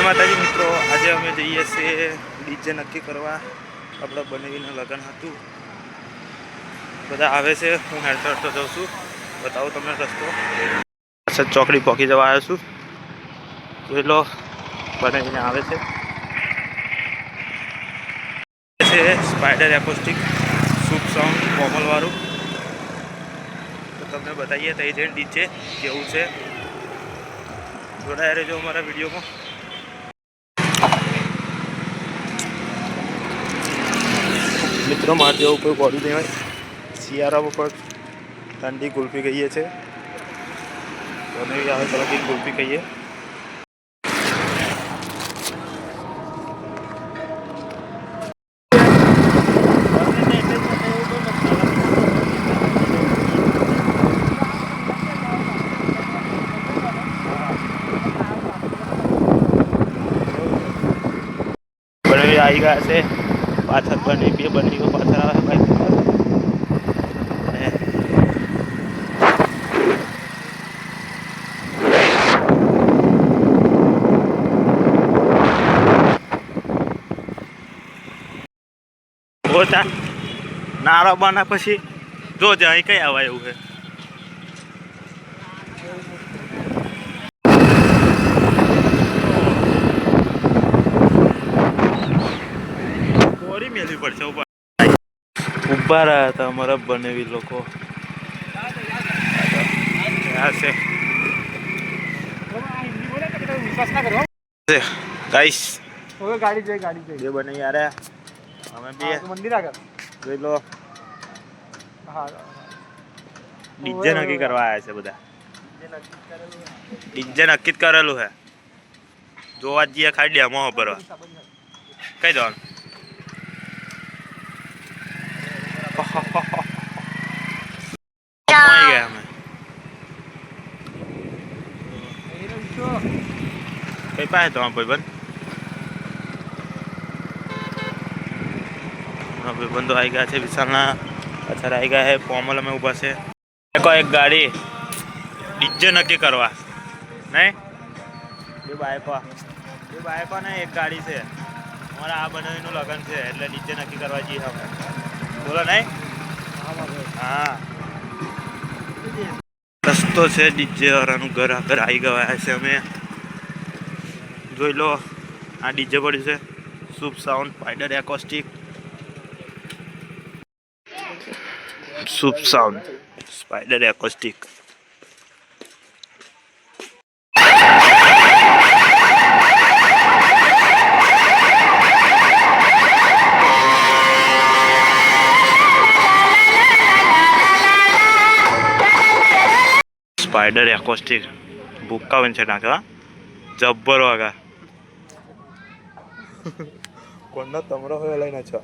જય માતાજી મિત્રો. આજે અમે જઈએ છીએ ડીજે નક્કી કરવા. આપણા બનેવીનું લગ્ન હતું. બધા આવે છે. હું હેડતો હેડતો જઉં છું. બતાવું તમને રસ્તો. ચોકડી પહોંચી જવા આવ્યો છું. પેલો બનેવીને આવે છે. સ્પાઈડર એકોસ્ટિક શુભ સોંગ કોમલવાળું. તો તમને બતાવીએ તઈ જઈને ડીજે. કેવું છે? જોડાયા રહેજો અમારા વિડીયોમાં. મિત્રો, મારે જેવું કોઈ બોડી નહીં હોય. શિયાળા પણ ઠંડી ગુલ્ફી કહીએ છે. અને આવે તરફથી ગુલ્ફી કહીએ. આવી ગયા છે. પાછળ બને બે બનેવીઓ પાછળ આવે ભાઈ નાળો બના પછી જો અહીં કઈ આવા એવું છે. ઊભા રહ્યા હતા અમારા બનેવી લોકો. આ છે. ગાડી જોઈ ગાડી જોઈ. બે બને યાર. અમે બે. મંદિર આગળ. જોઈ લો. હા ડીજે નક્કી કરવા આવ્યા છે બધા. ડીજે નક્કી કરેલું છે. જોવા જઈએ ખાલી ડેમો ભરવા. કઈ જવાનું પહોંચી ગયા અમે કઈ પાસે તમારો ભાઈબંધ ભાઈબંધો આવી ગયા છે વિશાલના પાછળ આવી ગયા છે ફોર્મલ અમે ઊભા છે એક ગાડી ડીજે નક્કી કરવા નહીં બે બાઈકો બે બાઈકો ને એક ગાડી છે અમારા આ બનાવીનું લગ્ન છે એટલે ડીજે નક્કી કરવા જઈએ અમે બોલો નહીં? રસ્તો છે ડીજે વાળાનું ઘર આગળ આવી ગયા છે અમે. જોઈ લો, આ ડીજે પડ્યું છે. Shubh sound spider acoustic Shubh sound spider acoustic spider acoustic ભૂકાવન છે નાખા જબ્બર વાગા કોણનો તમરો હોય લઈને છો